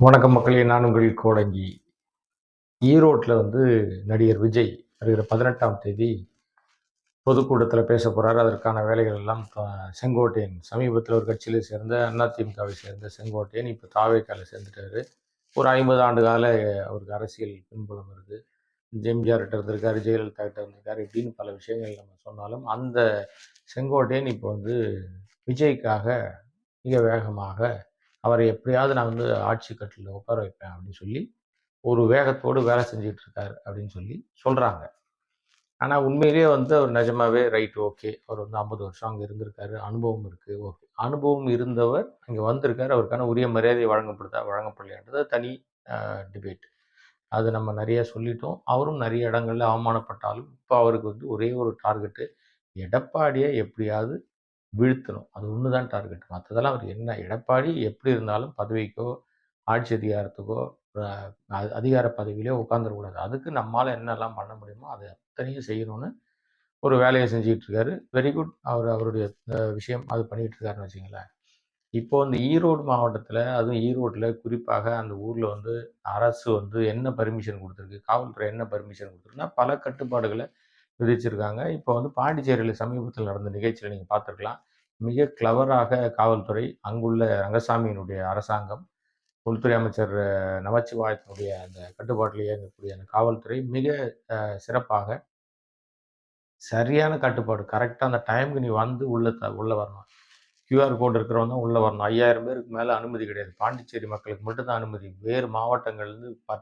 வணக்கம் மக்களே நான் உங்கள் கோடங்கி. ஈரோட்டில் வந்து நடிகர் விஜய் வருகிற பதினெட்டாம் தேதி பொதுக்கூட்டத்தில் பேச போகிறார் அதற்கான வேலைகள் எல்லாம் செங்கோட்டையன் சமீபத்தில் ஒரு கட்சியில் சேர்ந்த அதிமுகவை சேர்ந்த செங்கோட்டையன் இப்போ தாவேக்கால சேர்ந்துட்டாரு. ஒரு ஐம்பது ஆண்டு கால அவருக்கு அரசியல் பின்புலம் இருக்குது எம்ஜிஆர் இருந்திருக்காரு ஜெயலலிதா கிட்ட இருந்திருக்காரு இப்படின்னு பல விஷயங்கள் நம்ம சொன்னாலும் அந்த செங்கோட்டையன் இப்போ வந்து விஜய்க்காக மிக வேகமாக அவரை எப்படியாவது நான் வந்து ஆட்சி கட்டில் உட்கார வைப்பேன் அப்படின்னு சொல்லி ஒரு வேகத்தோடு வேலை செஞ்சுட்டு இருக்காரு அப்படின்னு சொல்லி சொல்கிறாங்க ஆனால் உண்மையிலேயே வந்து அவர் நிஜமாவே ரைட் ஓகே அவர் வந்து ஐம்பது வருஷம் அங்கே இருந்திருக்காரு. அனுபவம் இருக்குது ஓகே அனுபவம் இருந்தவர் அங்கே வந்திருக்காரு. அவருக்கான உரிய மரியாதை வழங்கப்படுதா வழங்கப்படலையான்றது தனி டிபேட் அது நம்ம நிறைய சொல்லிட்டோம். அவரும் நிறைய இடங்களில் அவமானப்பட்டாலும் இப்போ அவருக்கு வந்து ஒரே ஒரு டார்கெட்டு எடப்பாடியை எப்படியாவது வீழ்த்தணும். அது ஒன்று தான் டார்கெட் மற்றதெல்லாம் அவர் என்ன எடப்பாடி எப்படி இருந்தாலும் பதவிக்கோ ஆட்சி அதிகாரத்துக்கோ அதிகார பதவியிலே உட்காந்துடக்கூடாது அதுக்கு நம்மால் என்னெல்லாம் பண்ண முடியுமோ அதை அத்தனையும் செய்யணும்னு ஒரு வேலையை செஞ்சுக்கிட்டு இருக்காரு வெரி குட் அவர் அவருடைய விஷயம் அது பண்ணிட்டு இருக்காருன்னு வச்சுங்களேன். இப்போ இந்த ஈரோடு மாவட்டத்தில் அதுவும் ஈரோட்டில் குறிப்பாக அந்த ஊரில் வந்து அரசு வந்து என்ன பர்மிஷன் கொடுத்துருக்கு காவல்துறை என்ன பர்மிஷன் கொடுத்துருக்குன்னா பல கட்டுப்பாடுகளை விதிச்சிருக்காங்க. இப்போ வந்து பாண்டிச்சேரியில் சமீபத்தில் நடந்த நிகழ்ச்சியில் நீங்கள் பார்த்துருக்கலாம். மிக கிளவராக காவல்துறை அங்குள்ள ரங்கசாமியினுடைய அரசாங்கம் உள்துறை அமைச்சர் நமச்சிவாயத்தினுடைய அந்த கட்டுப்பாட்டில் இயங்கக்கூடிய அந்த காவல்துறை மிக சிறப்பாக சரியான கட்டுப்பாடு. கரெக்டாக அந்த டைமுக்கு நீ வந்து உள்ள த உள்ளே வரணும். கியூஆர் கோடு இருக்கிறவங்க தான் உள்ளே வரணும். ஐயாயிரம் பேருக்கு மேலே அனுமதி கிடையாது. பாண்டிச்சேரி மக்களுக்கு மட்டும்தான் அனுமதி. வேறு மாவட்டங்கள்லேருந்து ப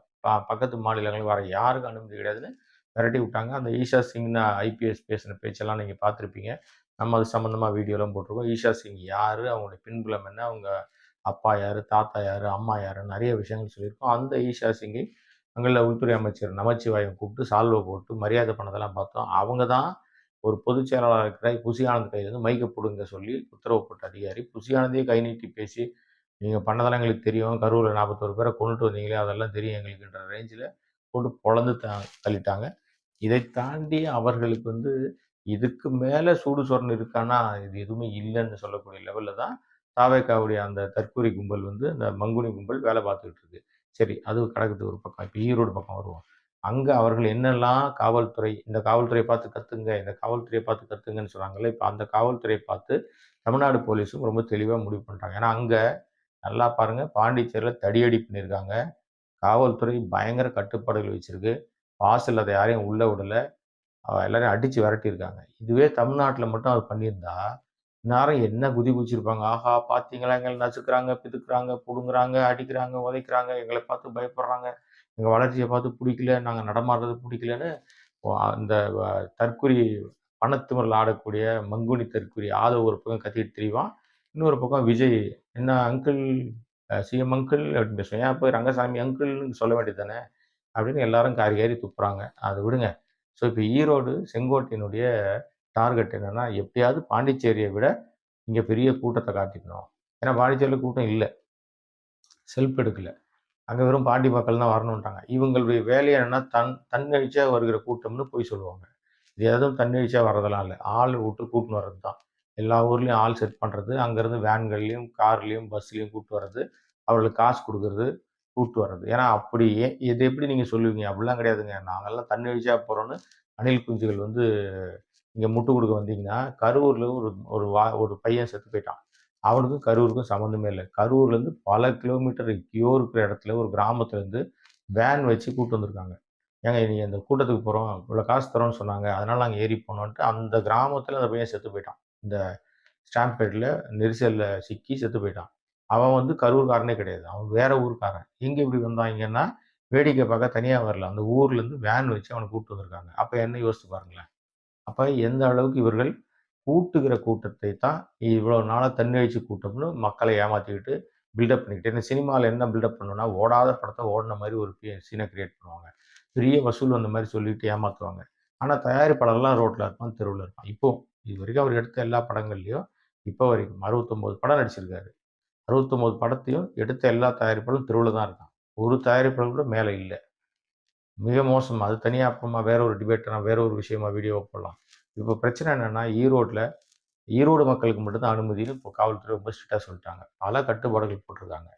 பக்கத்து மாநிலங்கள் வர யாருக்கும் அனுமதி கிடையாதுன்னு விரட்டி விட்டாங்க. அந்த ஈஷா சிங்னு ஐபிஎஸ் பேசின பேச்செல்லாம் நீங்கள் பார்த்துருப்பீங்க. நம்ம அது சம்மந்தமாக வீடியோலாம் போட்டிருக்கோம். ஈஷா சிங் யார்? அவங்களுடைய பின்புலம் என்ன? அவங்க அப்பா யார்? தாத்தா யார்? அம்மா யார்? நிறைய விஷயங்கள் சொல்லியிருக்கோம். அந்த ஈஷா சிங்கை அங்குள்ள உள்துறை அமைச்சர் நமச்சிவாயம் கூப்பிட்டு சால்வை போட்டு மரியாதை பண்ணதெல்லாம் பார்த்தோம். அவங்க தான் ஒரு பொதுச் செயலாளர் இருக்கிற புசியானந்த் கையிலேருந்து மைக்கப்படுங்க பிடுங்க சொல்லி உத்தரவு போட்ட அதிகாரி. புசி கை நீட்டி பேசி நீங்கள் பண்ணதெல்லாம் எங்களுக்கு தெரியும். கரூரில் நாற்பத்தோரு பேரை கொண்டுட்டு வந்தீங்களே அதெல்லாம் தெரியும் எங்களுக்குன்ற ரேஞ்சில் போட்டு பொழந்து த தள்ளிட்டாங்க. இதை தாண்டி அவர்களுக்கு வந்து இதுக்கு மேலே சூடு சொரணு இருக்கானா? இது எதுவுமே இல்லைன்னு சொல்லக்கூடிய லெவலில் தான் தாவேக்காவுடைய அந்த தற்கூரி கும்பல் வந்து அந்த மங்குனி கும்பல் வேலை பார்த்துக்கிட்டு இருக்கு. சரி அது கிடக்குது ஒரு பக்கம் இப்போ ஈரோடு பக்கம் வருவோம். அங்கே அவர்கள் என்னெல்லாம் காவல்துறை இந்த காவல்துறையை பார்த்து கற்றுங்க இந்த காவல்துறையை பார்த்து கற்றுங்கன்னு சொல்கிறாங்களே இப்போ அந்த காவல்துறையை பார்த்து தமிழ்நாடு போலீஸும் ரொம்ப தெளிவாக முடிவு பண்ணுறாங்க ஏன்னா அங்கே நல்லா பாருங்கள் பாண்டிச்சேரியில் தடியடி பண்ணியிருக்காங்க. காவல்துறை பயங்கர கட்டுப்பாடுகள் வச்சுருக்கு. வாசல் அதை யாரையும் உள்ளே விடலை. எல்லாரையும் அடித்து விரட்டியிருக்காங்க. இதுவே தமிழ்நாட்டில் மட்டும் அது பண்ணியிருந்தா இந்நேரம் என்ன குதி குதிச்சிருப்பாங்க. ஆஹா பார்த்தீங்களா எங்களை நசுக்கிறாங்க பிதுக்குறாங்க பிடுங்குறாங்க அடிக்கிறாங்க உதைக்கிறாங்க எங்களை பார்த்து பயப்படுறாங்க. எங்கள் வளர்ச்சியை பார்த்து பிடிக்கல நாங்கள் நடமாடுறது பிடிக்கலன்னு அந்த வ- தற்குறி பணத்திமிரில் ஆடக்கூடிய மங்குனி தற்குறி ஆத ஒரு பக்கம் கத்திட்டு தெரியவான் இன்னொரு பக்கம் விஜய் என்ன அங்கிள் சிஎம் அங்கிள் அப்படின்னு பேசுவேன். ஏன் போய் ரங்கசாமி அங்கிள்னு சொல்ல வேண்டியது தானே? அப்படின்னு எல்லாரும் காரி காரி துப்புறாங்க. அதை விடுங்க. ஸோ இப்போ ஈரோடு செங்கோட்டையினுடைய டார்கெட் என்னென்னா எப்படியாவது பாண்டிச்சேரியை விட இங்கே பெரிய கூட்டத்தை காட்டிக்கணும். ஏன்னா பாண்டிச்சேரியில் கூட்டம் இல்லை. செல்ஃப் எடுக்கலை. அங்கே வெறும் பாண்டி மக்கள் தான் வரணுன்ட்டாங்க இவங்களுடைய வேலை என்னென்னா தன் தன்னெழுச்சியாக வருகிற கூட்டம்னு போய் சொல்லுவாங்க. இது எதுவும் தன்னெழுச்சியாக வரதெல்லாம் இல்லை. ஆள் விட்டு கூட்டின்னு வர்றது தான். எல்லா ஊர்லேயும் ஆள் செட் பண்ணுறது அங்கேருந்து வேன்கள்லேயும் கார்லேயும் பஸ்லேயும் கூப்பிட்டு வர்றது அவர்களுக்கு காசு கொடுக்கறது கூப்பிட்டு வர்றது. ஏன்னா அப்படி இது எப்படி நீங்கள் சொல்லுவீங்க? அப்படிலாம் கிடையாதுங்க. நாங்கெல்லாம் தன்னெழுச்சியாக போகிறோன்னு அணில் குஞ்சுகள் வந்து இங்கே முட்டு கொடுக்க வந்தீங்கன்னா கரூரில் ஒரு ஒரு வா ஒரு பையன் செத்து போயிட்டான். அவனுக்கும் கரூருக்கும் சம்மந்தமே இல்லை. கரூர்லேருந்து பல கிலோமீட்டர் கியோ இருக்கிற இடத்துல ஒரு கிராமத்துலேருந்து வேன் வச்சு கூப்பிட்டு வந்திருக்காங்க. ஏங்க நீங்கள் இந்த கூட்டத்துக்கு போகிறோம் இவ்வளோ காசு தரோன்னு சொன்னாங்க. அதனால் நாங்கள் ஏறி போனோன்ட்டு அந்த கிராமத்தில் அந்த பையன் செத்து போயிட்டான். இந்த ஸ்டாம்பேட்டில் நெரிசலில் சிக்கி செத்து போயிட்டான். அவன் வந்து கரூர்காரனே கிடையாது. அவன் வேற ஊருக்காரன். எங்கே இப்படி வந்தாங்கன்னா வேடிக்கை பார்க்க தனியாக வரல. அந்த ஊர்லேருந்து வேன் வச்சு அவனை கூப்பிட்டு வந்திருக்காங்க. அப்போ என்ன யோசிச்சு பாருங்களேன். அப்போ எந்த அளவுக்கு இவர்கள் கூட்டுகிற கூட்டத்தை தான் இவ்வளோ நாளாக தன்னெழுச்சி கூட்டம்னு மக்களை ஏமாற்றிக்கிட்டு பில்டப் பண்ணிக்கிட்டு என்ன சினிமாவில் என்ன பில்டப் பண்ணுன்னா ஓடாத படத்தை ஓடின மாதிரி ஒரு சீனை கிரியேட் பண்ணுவாங்க. பெரிய வசூல் அந்த மாதிரி சொல்லிட்டு ஏமாற்றுவாங்க ஆனால் தயாரிப்பாளர்லாம் ரோட்டில் இருப்பான் தெருவில் இருப்பான். இப்போ இது வரைக்கும் அவர் எடுத்த எல்லா படங்கள்லையும் இப்போ வரைக்கும் அறுபத்தொம்போது படம் நடிச்சிருக்காரு. அறுபத்தொம்போது படத்தையும் எடுத்த எல்லா தயாரிப்பாளரும் தெருவில் தான் இருக்கான் ஒரு தயாரிப்பாளர் கூட மேலே இல்லை. மிக மோசம் அது தனியாக அப்புறமா வேற ஒரு டிபேட் வேற ஒரு விஷயமா வீடியோ போடலாம். இப்போ பிரச்சனை என்னென்னா ஈரோட்டில் ஈரோடு மக்களுக்கு மட்டும்தான் அனுமதின்னு இப்போ காவல்துறை ரொம்ப ஸ்ட்ரிக்டாக சொல்லிட்டாங்க. பல கட்டுப்பாடுகள் போட்டிருக்காங்க.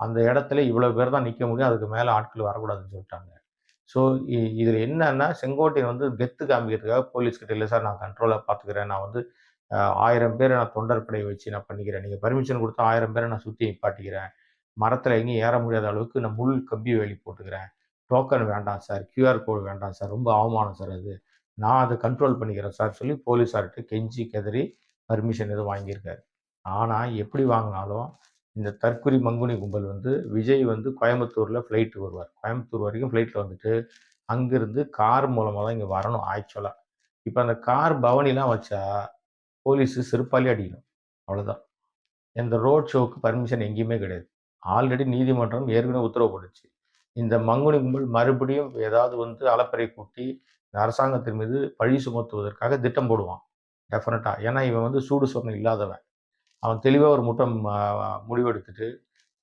அந்த இடத்துல இவ்வளோ பேர் தான் நிற்க முடியும் அதுக்கு மேலே ஆட்கள் வரக்கூடாதுன்னு சொல்லிட்டாங்க. ஸோ இதில் என்னன்னா செங்கோட்டையன் வந்து கெத்து காமிக்கிறதுக்காக போலீஸ்கிட்ட இல்லை சார் நான் கண்ட்ரோலாக பார்த்துக்கிறேன் நான் வந்து ஆயிரம் பேரை நான் தொண்டர் படையை வச்சு நான் பண்ணிக்கிறேன். நீங்கள் பர்மிஷன் கொடுத்தா ஆயிரம் பேரை நான் சுற்றி நிப்பாட்டிக்கிறேன். மரத்தில் எங்கேயும் ஏற முடியாத அளவுக்கு நான் முள் கம்பி வேலி போட்டுக்கிறேன். டோக்கன் வேண்டாம் சார் கியூஆர் கோடு வேண்டாம் சார் ரொம்ப அவமானம் சார் அது. நான் அதை கண்ட்ரோல் பண்ணிக்கிறேன் சார் சொல்லி போலீஸார்கிட்ட கெஞ்சி கெதறி பர்மிஷன் எதுவும் வாங்கியிருக்காரு. ஆனால் எப்படி வாங்கினாலும் இந்த தற்குறி மங்குனி கும்பல் வந்து விஜய் வந்து கோயம்புத்தூரில் ஃப்ளைட்டு வருவார். கோயம்புத்தூர் வரைக்கும் ஃப்ளைட்டில் வந்துட்டு அங்கேருந்து கார் மூலமாக தான் இங்கே வரணும் ஆக்சுவலாக இப்போ அந்த கார் பவனிலாம் வச்சா போலீஸு செருப்பாலே அடிக்கணும். அவ்வளோதான் இந்த ரோட் ஷோவுக்கு பர்மிஷன் எங்கேயுமே கிடையாது. ஆல்ரெடி நீதிமன்றம் ஏற்கனவே உத்தரவு போட்டுச்சு. இந்த மங்குனி கும்பல் மறுபடியும் ஏதாவது வந்து அலப்பறை கூட்டி இந்த அரசாங்கத்தின் மீது பழி சுமத்துவதற்காக திட்டம் போடுவான். டெஃபினட்டாக ஏன்னா இவன் வந்து சூடு சொன்ன இல்லாதவன். அவன் தெளிவாக ஒரு முட்டம் முடிவெடுத்துட்டு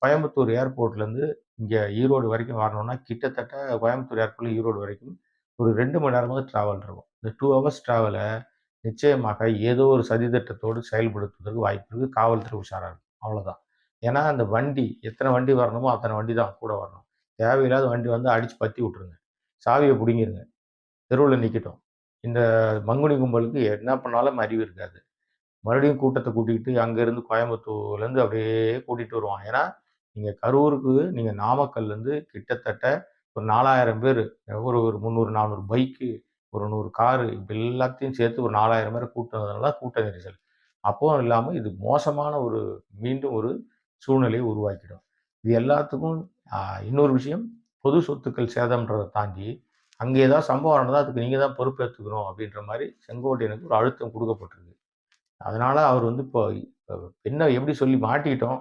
கோயம்புத்தூர் ஏர்போர்ட்லேருந்து இங்கே ஈரோடு வரைக்கும் வரணும்னா கிட்டத்தட்ட கோயம்புத்தூர் ஏர்போர்ட்ல ஈரோடு வரைக்கும் ஒரு ரெண்டு மணி நேரமாக ட்ராவல் இருக்கும். இந்த டூ ஹவர்ஸ் ட்ராவலை நிச்சயமாக ஏதோ ஒரு சதித்திட்டத்தோடு செயல்படுத்துவதற்கு வாய்ப்பு இருக்குது காவல்துறை உஷாராக இருக்கும் அவ்வளோதான் ஏன்னா அந்த வண்டி எத்தனை வண்டி வரணுமோ அத்தனை வண்டி தான் கூட வரணும். தேவையில்லாத வண்டி வந்து அடித்து பற்றி விட்ருங்க சாவியை பிடிங்கிருங்க. தெருவில் நிற்கட்டும் இந்த மங்குனி கும்பலுக்கு என்ன பண்ணாலும் அறிவு இருக்காது. மறுபடியும் கூட்டத்தை கூட்டிகிட்டு அங்கேருந்து கோயம்புத்தூர்லேருந்து அப்படியே கூட்டிகிட்டு வருவான். ஏன்னா நீங்கள் கரூருக்கு நீங்கள் நாமக்கல்லேருந்து கிட்டத்தட்ட ஒரு நாலாயிரம் பேர் ஒரு ஒரு முந்நூறு நானூறு பைக்கு ஒரு நூறு காரு இப்போ எல்லாத்தையும் சேர்த்து ஒரு நாலாயிரம் பேரை கூட்டினதுனால தான் கூட்ட நெரிசல். அப்போவும் இல்லாமல் இது மோசமான ஒரு மீண்டும் ஒரு சூழ்நிலையை உருவாக்கிடும். இது எல்லாத்துக்கும் இன்னொரு விஷயம் பொது சொத்துக்கள் சேதம்ன்றதை தாண்டி அங்கே ஏதாவது சம்பவம் நடந்தால் அதுக்கு நீங்கள் தான் பொறுப்பேற்றுக்கணும் அப்படின்ற மாதிரி செங்கோட்டையனுக்கு ஒரு அழுத்தம் கொடுக்கப்பட்டிருக்கு. அதனால் அவர் வந்து இப்போ இப்போ என்ன எப்படி சொல்லி மாட்டிக்கிட்டோம்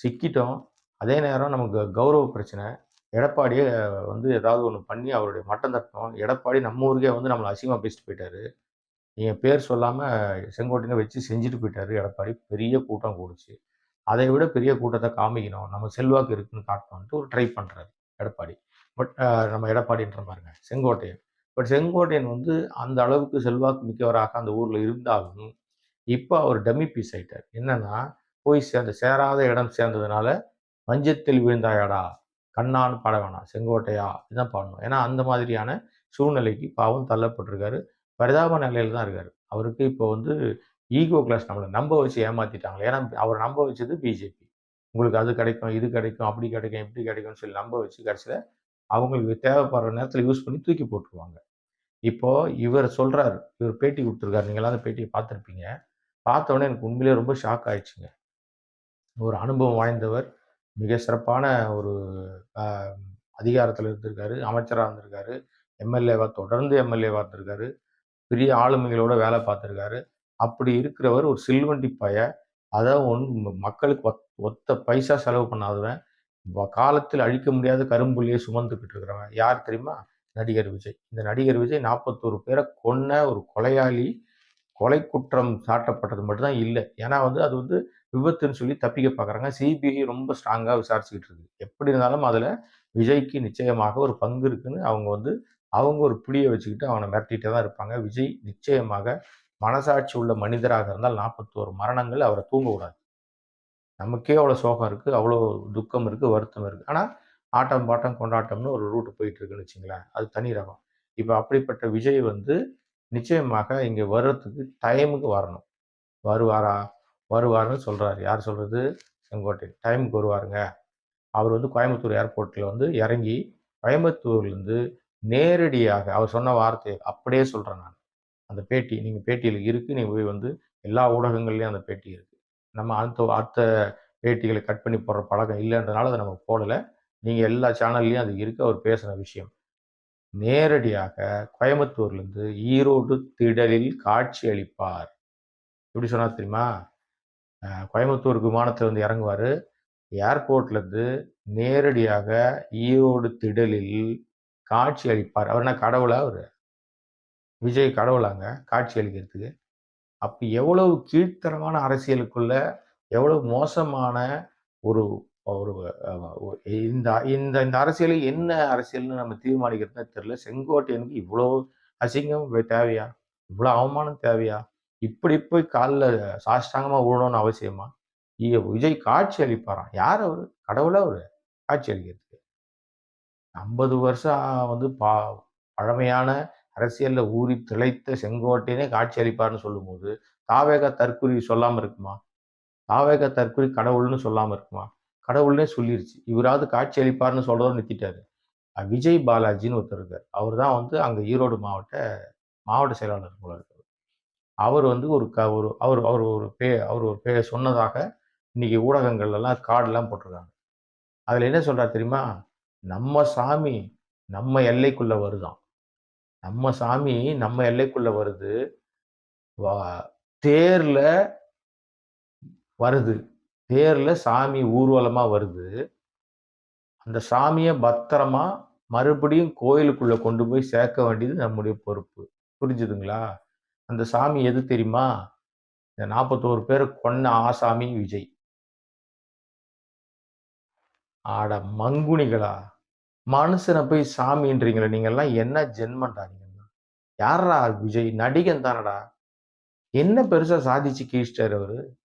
சிக்கிட்டோம் அதே நேரம் நமக்கு கௌரவ பிரச்சனை எடப்பாடியை வந்து ஏதாவது ஒன்று பண்ணி அவருடைய மட்டம் தட்டணும். எடப்பாடி நம்ம ஊருக்கே வந்து நம்மளை அசிங்கமாக பேசிட்டு போயிட்டாரு. நீங்கள் பேர் சொல்லாமல் செங்கோட்டையனை வச்சு செஞ்சுட்டு போயிட்டாரு. எடப்பாடி பெரிய கூட்டம் கூடுச்சு. அதை விட பெரிய கூட்டத்தை காமிக்கணும். நம்ம செல்வாக்கு இருக்குன்னு காட்டணும்ட்டு ஒரு ட்ரை பண்ணுறாரு எடப்பாடி. பட் நம்ம எடப்பாடின்ற பாருங்க செங்கோட்டையன். பட் செங்கோட்டையன் வந்து அந்த அளவுக்கு செல்வாக்கு மிக்கவராக அந்த ஊரில் இருந்தாலும் இப்போ அவர் டம்மி பீஸ் ஆயிட்டார். என்னன்னா போய் சேர்ந்த சேராத இடம் சேர்ந்ததுனால மஞ்சத்தில் விழுந்தாயாடா? கண்ணான்னு பாட வேணாம். செங்கோட்டையா? இதுதான் பாடணும். ஏன்னா அந்த மாதிரியான சூழ்நிலைக்கு பாவம் தள்ளப்பட்டிருக்காரு. பரிதாப நிலையில் தான் இருக்கார். அவருக்கு இப்போ வந்து ஈகோ கிளாஸ் நம்மளை நம்ப வச்சு ஏமாத்திட்டாங்க ஏன்னா அவர் நம்ப வச்சது பிஜேபி உங்களுக்கு அது கிடைக்கும் இது கிடைக்கும் அப்படி கிடைக்கும் இப்படி கிடைக்கும்னு சொல்லி நம்ப வச்சு கடைசியில் அவங்களுக்கு தேவைப்படுற நேரத்தில் யூஸ் பண்ணி தூக்கி போட்டுருவாங்க. இப்போது இவர் சொல்கிறார் இவர் பேட்டி கொடுத்துருக்காரு. நீங்களாம் அந்த பேட்டியை பார்த்துருப்பீங்க. பார்த்தோன்னே எனக்கு உண்மையிலேயே ரொம்ப ஷாக் ஆயிடுச்சுங்க. ஒரு அனுபவம் வாய்ந்தவர் மிக சிறப்பான ஒரு அதிகாரத்தில் இருந்திருக்காரு அமைச்சராக இருந்திருக்காரு எம்எல்ஏவா தொடர்ந்து எம்எல்ஏவாக இருந்திருக்காரு பெரிய ஆளுமைகளோட வேலை பார்த்துருக்காரு. அப்படி இருக்கிறவர் ஒரு சில்வண்டி பய அதை ஒன் மக்களுக்கு ஒத் ஒத்த பைசா செலவு பண்ணாதவன் வ- காலத்தில் அழிக்க முடியாத கரும்புள்ளியை சுமந்துக்கிட்டு இருக்கிறவன். யார் தெரியுமா? நடிகர் விஜய். இந்த நடிகர் விஜய் நாற்பத்தோரு பேரை கொன்ன ஒரு கொலையாளி கொலை குற்றம் சாட்டப்பட்டது மட்டும்தான் இல்லை. ஏன்னா வந்து அது வந்து விபத்துன்னு சொல்லி தப்பிக்க பார்க்குறாங்க சிபிஐ ரொம்ப ஸ்ட்ராங்காக விசாரிச்சுக்கிட்டு இருக்கு. எப்படி இருந்தாலும் அதில் விஜய்க்கு நிச்சயமாக ஒரு பங்கு இருக்குன்னு அவங்க வந்து அவங்க ஒரு புளியை வச்சுக்கிட்டு அவனை மிரட்டிகிட்டே தான் இருப்பாங்க. விஜய் நிச்சயமாக மனசாட்சி உள்ள மனிதராக இருந்தால் நாற்பத்தோரு மரணங்கள் அவரை தூங்கக்கூடாது நமக்கே அவ்வளோ சோகம் இருக்குது அவ்வளோ துக்கம் இருக்குது வருத்தம் இருக்குது ஆனால் ஆட்டம் பாட்டம் கொண்டாட்டம்னு ஒரு ரூட்டு போயிட்டு இருக்குன்னு வச்சுங்களேன் அது தனி ரகம். இப்போ அப்படிப்பட்ட விஜய் வந்து நிச்சயமாக இங்கே வர்றதுக்கு டைமுக்கு வரணும். வருவாரா? வருவாருன்னு சொல்கிறாரு யார் சொல்கிறது செங்கோட்டை. டைமுக்கு வருவாருங்க. அவர் வந்து கோயம்புத்தூர் ஏர்போர்ட்டில் வந்து இறங்கி கோயம்புத்தூர்லேருந்து நேரடியாக அவர் சொன்ன வார்த்தையை அப்படியே சொல்கிறேன் நான். அந்த பேட்டி நீங்கள் பேட்டியில் இருக்குது நீங்கள் போய் வந்து எல்லா ஊடகங்கள்லேயும் அந்த பேட்டி இருக்குது நம்ம அடுத்த அடுத்த பேட்டிகளை கட் பண்ணி போடுற பழக்கம் இல்லைன்றதுனால அதை நம்ம போடலை. நீங்கள் எல்லா சேனல்லையும் அது இருக்குது அவர் பேசின விஷயம். நேரடியாக கோயம்புத்தூர்லேருந்து ஈரோடு திடலில் காட்சி அளிப்பார். எப்படி சொன்னார் தெரியுமா? கோயம்புத்தூர் விமானத்தில் வந்து இறங்குவார். ஏர்போர்ட்லேருந்து நேரடியாக ஈரோடு திடலில் காட்சி அளிப்பார். அவர் என்ன கடவுளா அவர்? விஜய் கடவுளாங்க காட்சி அளிக்கிறதுக்கு. அப்போ எவ்வளவு கீழ்த்தரமான அரசியலுக்குள்ள எவ்வளவு மோசமான ஒரு ஒரு இந்த இந்த இந்த அரசியலை என்ன அரசியல்னு நம்ம தீர்மானிக்கிறதுன்னு தெரியல. செங்கோட்டையனுக்கு இவ்வளோ அசிங்கம் தேவையா? இவ்வளோ அவமானம் தேவையா? இப்படி போய் காலில் சாஷ்டாங்கமாக விழணும்னு அவசியமா? இ- விஜய் காட்சி அளிப்பாராம். யார் அவர்? கடவுளா அவர்? காட்சி அளிக்கிறதுக்கு. ஐம்பது வருஷம் வந்து பா பழமையான அரசியலில் ஊறி திளைத்த செங்கோட்டையனே காட்சி அளிப்பார்னு சொல்லும்போது தாவேக தற்குறி சொல்லாமல் இருக்குமா? தாவேக தற்குறி கடவுள்னு சொல்லாமல் இருக்குமா? கடவுள்னே சொல்லிருச்சு. இவராவது காட்சி அளிப்பார்னு சொல்றதை நிறுத்திட்டாரு. விஜய் பாலாஜின்னு ஒருத்தர் இருக்கார். அவர் தான் வந்து அங்கே ஈரோடு மாவட்ட மாவட்ட செயலாளர் போல இருக்கார். அவர் வந்து ஒரு க ஒரு அவர் அவர் ஒரு பே அவர் ஒரு பே சொன்னதாக இன்னைக்கு ஊடகங்கள்லாம் எல்லாம் கார்டெல்லாம் போட்டிருக்காங்க. அதில் என்ன சொல்கிறார் தெரியுமா? நம்ம சாமி நம்ம எல்லைக்குள்ளே வருதாம் நம்ம சாமி நம்ம எல்லைக்குள்ளே வருது. வா- தேரில் வருது. தேர்ல சாமி ஊர்வலமா வருது. அந்த சாமியை பத்திரமா மறுபடியும் கோயிலுக்குள்ள கொண்டு போய் சேர்க்க வேண்டியது நம்முடைய பொறுப்பு. புரிஞ்சுதுங்களா? அந்த சாமி எது தெரியுமா? இந்த நாற்பத்தோரு பேர் கொன்ன ஆசாமி விஜய். ஆட மங்குனிகளா? மனுஷனை போய் சாமின்றீங்களே நீங்கள்லாம் என்ன ஜென்மண்டா நீங்கள்லாம் யாரா விஜய்? நடிகன் தானடா. என்ன பெருசா சாதிச்சு கீழ்ச்சார் அவர்?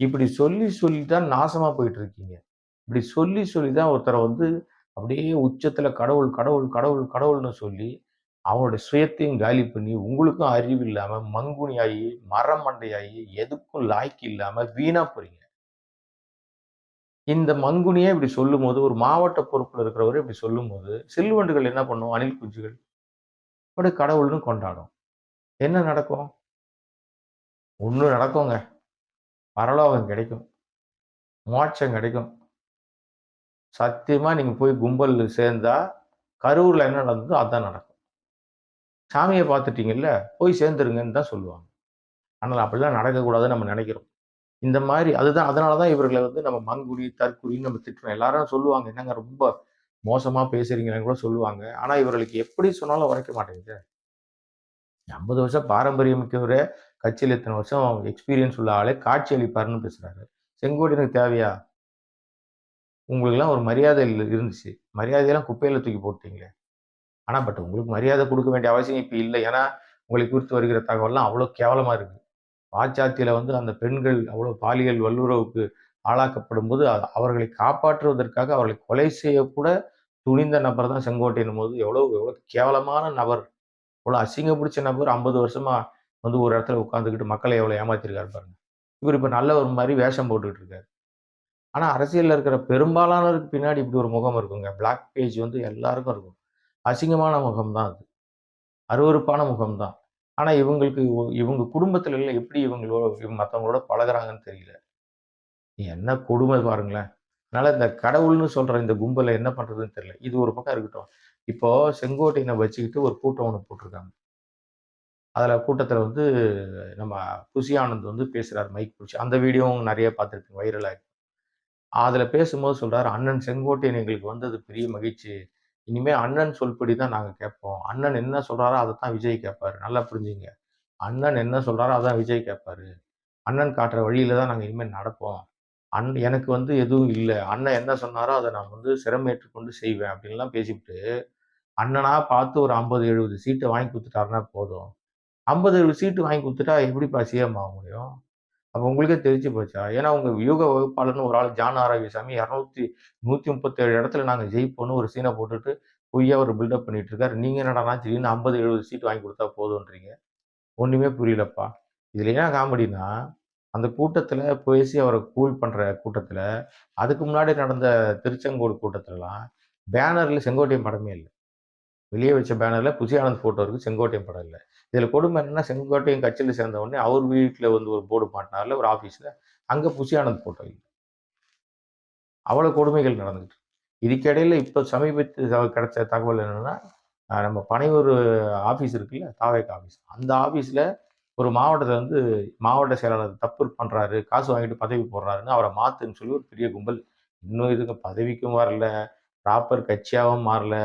இப்படி சொல்லி சொல்லி தான் நாசமா போயிட்டு இருக்கீங்க இப்படி சொல்லி சொல்லி தான் ஒருத்தரை வந்து அப்படியே உச்சத்துல கடவுள் கடவுள் கடவுள் கடவுள்னு சொல்லி அவனுடைய சுயத்தையும் காலி பண்ணி உங்களுக்கும் அறிவு இல்லாம மங்குனியாகி மரமண்டையாகி எதுக்கும் லாய்க்கு இல்லாமல் வீணாக போறீங்க. இந்த மங்குனியே இப்படி சொல்லும்போது ஒரு மாவட்ட பொறுப்பில் இருக்கிறவரை இப்படி சொல்லும்போது சில்வண்டுகள் என்ன பண்ணும்? அணில் குஞ்சுகள். அப்படியே கடவுள்னு கொண்டாடும். என்ன நடக்கும்? ஒன்றும் நடக்குங்க. பரலோகம் கிடைக்கும். மோட்சம் கிடைக்கும். சத்தியமாக நீங்கள் போய் கும்பல் சேர்ந்தா கரூரில் என்ன நடந்ததோ அதுதான் நடக்கும். சாமியை பார்த்துட்டீங்கல்ல போய் சேர்ந்துருங்கன்னு தான் சொல்லுவாங்க. ஆனால் அப்படிலாம் நடக்கக்கூடாதுன்னு நம்ம நினைக்கிறோம். இந்த மாதிரி அதுதான் அதனால தான் இவர்களை வந்து நம்ம மங்குடி தற்குறின்னு நம்ம திட்டுறோம். எல்லாரும் சொல்லுவாங்க என்னங்க ரொம்ப மோசமாக பேசுறீங்கன்னு கூட சொல்லுவாங்க. ஆனால் இவர்களுக்கு எப்படி சொன்னாலும் உரைக்க மாட்டேங்குது. ஐம்பது வருஷம் பாரம்பரியம் மிக்கவரே கட்சியில் இத்தனை வருஷம் எக்ஸ்பீரியன்ஸ் உள்ள ஆளே காட்சி அளிப்பாருன்னு பேசுறாரு. செங்கோட்டினுக்கு தேவையா? உங்களுக்குலாம் ஒரு மரியாதை இருந்துச்சு. மரியாதையெல்லாம் குப்பையில தூக்கி போட்டீங்களே ஆனா பட் உங்களுக்கு மரியாதை கொடுக்க வேண்டிய அவசியம் இப்போ இல்லை. ஏன்னா உங்களை குறித்து வருகிற தகவல்லாம் அவ்வளோ கேவலமாக இருக்குது பாச்சாத்தியில் வந்து அந்த பெண்கள் அவ்வளோ பாலியல் வல்லுறவுக்கு ஆளாக்கப்படும் போது அவர்களை காப்பாற்றுவதற்காக அவர்களை கொலை செய்யக்கூட துணிந்த நபர் தான் செங்கோட்டையின் போது எவ்வளோ எவ்வளோ கேவலமான நபர். அவ்வளோ அசிங்க பிடிச்ச நபர் ஐம்பது வருஷமா வந்து ஒரு இடத்துல உட்காந்துக்கிட்டு மக்களை எவ்வளோ ஏமாத்திருக்காரு பாருங்க. இவர் இப்போ நல்ல ஒரு மாதிரி வேஷம் போட்டுக்கிட்டு இருக்காரு. ஆனால் அரசியலில் இருக்கிற பெரும்பாலானவருக்கு பின்னாடி இப்படி ஒரு முகம் இருக்குங்க. பிளாக் பேஜ் வந்து எல்லாருக்கும் இருக்கும். அசிங்கமான முகம் தான் அது. அருவருப்பான முகம் தான் ஆனால் இவங்களுக்கு இவங்க குடும்பத்தில் எல்லாம் எப்படி இவங்களோட இவங்க மற்றவங்களோட பழகுறாங்கன்னு தெரியல. என்ன கொடுமை பாருங்களேன். அதனால் இந்த கடவுள்னு சொல்கிற இந்த கும்பலை என்ன பண்ணுறதுன்னு தெரியல. இது ஒரு பக்கம் இருக்கட்டும். இப்போது செங்கோட்டையனை வச்சுக்கிட்டு ஒரு கூட்டம் ஒன்று போட்டிருக்காங்க. அதில் கூட்டத்தில் வந்து நம்ம புசி ஆனந்த் வந்து பேசுகிறார் மைக் பிடிச்சி. அந்த வீடியோவும் நிறைய பார்த்துருப்பீங்க வைரலாக அதில் பேசும்போது சொல்கிறார் அண்ணன் செங்கோட்டையன் எங்களுக்கு வந்தது பெரிய மகிழ்ச்சி. இனிமேல் அண்ணன் சொல்படி தான் நாங்கள் கேட்போம். அண்ணன் என்ன சொல்கிறாரோ அதை தான் விஜய் கேட்பாரு. நல்லா புரிஞ்சுங்க. அண்ணன் என்ன சொல்கிறாரோ அதான் விஜய் கேட்பார். அண்ணன் காட்டுற வழியில் தான் நாங்கள் இனிமேல் நடப்போம். அண் எனக்கு வந்து எதுவும் இல்லை. அண்ணன் என்ன சொன்னாரோ அதை நான் வந்து சிரமேற்றுக்கொண்டு செய்வேன் அப்படின்லாம் பேசிவிட்டு அண்ணனாக பார்த்து ஒரு ஐம்பது எழுபது சீட்டை வாங்கி கொடுத்துட்டாருன்னா போதும். ஐம்பது எழுபது சீட்டு வாங்கி கொடுத்துட்டா எப்படிப்பா சிஎம் ஆக முடியும்? அப்போ உங்களுக்கே தெரிஞ்சு போச்சா? ஏன்னா உங்கள் யூக வகுப்பாளர்னு ஒரு ஆள் ஜான் ஆரோக்கியசாமி இரநூத்தி நூற்றி முப்பத்தேழு இடத்துல நாங்கள் ஜெயிப்போம்னு ஒரு சீனை போட்டுட்டு பொய்யா ஒரு பில்டப் பண்ணிட்டு இருக்காரு. நீங்கள் என்னடா திடீர்னு ஐம்பது எழுபது சீட் வாங்கி கொடுத்தா போதுன்றீங்க ஒன்றுமே புரியலப்பா. இதில் என்ன காமெடினா அந்த கூட்டத்தில் பேசி அவரை கூல் பண்ணுற கூட்டத்தில் அதுக்கு முன்னாடி நடந்த திருச்செங்கோடு கூட்டத்துலலாம் பேனரில் செங்கோட்டையன் படமே இல்லை. வெளியே வச்ச பேனரில் புசியானந்த் ஃபோட்டோ இருக்குது செங்கோட்டையன் படம் இல்லை. இதில் கொடுமை என்னன்னா செங்கோட்டையன் கட்சியில் சேர்ந்த உடனே அவர் வீட்டில் வந்து ஒரு போர்டு மாட்டினார்ல ஒரு ஆஃபீஸில் அங்கே புசியானந்த் ஃபோட்டோ இல்லை. அவ்வளோ கொடுமைகள் நடந்துட்டு இதுக்கிடையில் இப்போ சமீபத்து சமீபத்தில் கிடைச்ச தகவல் என்னென்னா நம்ம பனையூர் ஆஃபீஸ் இருக்குல்ல தாவேக் ஆஃபீஸ் அந்த ஆஃபீஸில் ஒரு மாவட்டத்தை வந்து மாவட்ட செயலாளர் தப்பு பண்ணுறாரு காசு வாங்கிட்டு பதவி போடுறாருன்னு அவரை மாத்துன்னு சொல்லி ஒரு பெரிய கும்பல். இன்னும் இதுக்கு பதவிக்கும் வரல ப்ராப்பர் கட்சியாகவும் மாறல.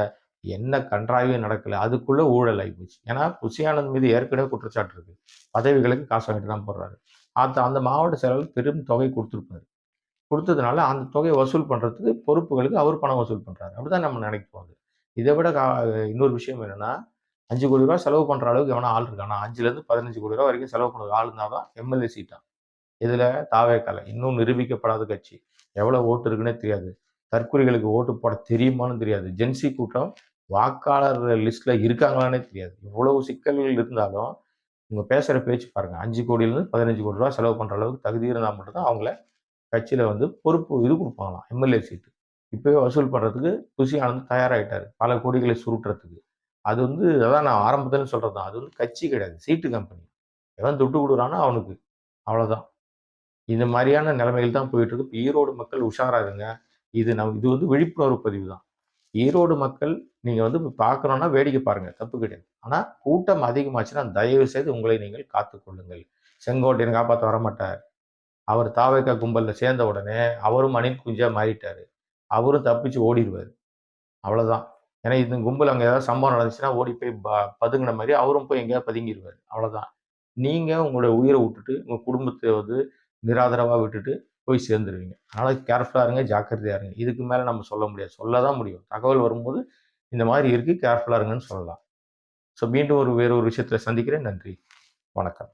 என்ன கன்றாவே நடக்கல அதுக்குள்ள ஊழல் ஆகிப்போச்சு ஏன்னா குசியானந்த் மீது ஏற்கனவே குற்றச்சாட்டு இருக்கு. பதவிகளுக்கு காசு வாங்கிட்டு தான் போடுறாரு அந்த அந்த மாவட்ட செயலாளர் பெரும் தொகை கொடுத்துருப்பாரு. கொடுத்ததுனால அந்த தொகையை வசூல் பண்றதுக்கு பொறுப்புகளுக்கு அவர் பணம் வசூல் பண்றாரு. அப்படிதான் நம்ம நினைப்போம் அது இதை விட கா- இன்னொரு விஷயம் என்னன்னா அஞ்சு கோடி ரூபா செலவு பண்ற அளவுக்கு எவனா ஆள் இருக்கானா அஞ்சுல இருந்து பதினஞ்சு கோடி ரூபா வரைக்கும் செலவு பண்ணுற ஆள் இருந்தால் தான் எம்எல்ஏ சீட்டான் இதில் தாவேக்கால. இன்னும் நிரூபிக்கப்படாத கட்சி. எவ்வளோ ஓட்டு இருக்குன்னே தெரியாது. தற்கொலைகளுக்கு ஓட்டு போட தெரியுமான்னு தெரியாது. ஜென்சி கூட்டம் வாக்காளர் லிஸ்ட்டில் இருக்காங்களானே தெரியாது. இவ்வளவு சிக்கல்கள் இருந்தாலும் இவங்க பேசுகிற பேச்சு பாருங்கள் அஞ்சு கோடியிலேருந்து பதினஞ்சு கோடி ரூபா செலவு பண்ணுற அளவுக்கு தகுதி இருந்தால் மட்டும்தான் அவங்கள கட்சியில் வந்து பொறுப்பு இது கொடுப்பாங்களாம். எம்எல்ஏ சீட்டு இப்போவே வசூல் பண்ணுறதுக்கு துஷி ஆனந்த் தயாராகிட்டார் பல கோடிகளை சுருட்டுறதுக்கு. அது வந்து அதான் நான் ஆரம்பத்தில் சொல்கிறது தான் அது வந்து கட்சி கிடையாது. சீட்டு கம்பெனி எவன் துட்டு கொடுக்குறானோ அவனுக்கு. அவ்வளோதான் இந்த மாதிரியான நிலைமைகள் தான் போயிட்டுருக்கு இப்போ ஈரோடு மக்கள் உஷாராக இருங்க. இது நம் இது வந்து விழிப்புணர்வு பதிவு தான் ஈரோடு மக்கள் நீங்கள் வந்து இப்போ பார்க்குறோன்னா வேடிக்கை பாருங்கள் தப்பு கிடையாது. ஆனால் கூட்டம் அதிகமாச்சுன்னா தயவு செய்து உங்களை நீங்கள் காத்துக்கொள்ளுங்கள் செங்கோட்டையன் காப்பாற்ற வரமாட்டார். அவர் தாவைக்கா கும்பலில் சேர்ந்த உடனே அவரும் அணில் குஞ்சா மாறிட்டார். அவரும் தப்பிச்சு ஓடிடுவார் அவ்வளோதான் ஏன்னா இந்த கும்பல் அங்கே ஏதாவது சம்பவம் நடந்துச்சுன்னா ஓடி போய் ப பதுங்கின மாதிரி அவரும் போய் எங்கேயாவது பதுங்கிடுவார் அவ்வளோதான் நீங்கள் உங்களுடைய உயிரை விட்டுட்டு உங்கள் குடும்பத்தை வந்து நிராதரவாக விட்டுட்டு போய் சேர்ந்துருவீங்க. அதனால் கேர்ஃபுல்லாக இருங்க ஜாக்கிரதையாக இருங்க. இதுக்கு மேலே நம்ம சொல்ல முடியாது. சொல்ல தான் முடியும். தகவல் வரும்போது இந்த மாதிரி இருக்குது கேர்ஃபுல்லாக இருங்கன்னு சொல்லலாம். ஸோ மீண்டும் ஒரு வேறு ஒரு விஷயத்தில் சந்திக்கிறேன். நன்றி. வணக்கம்.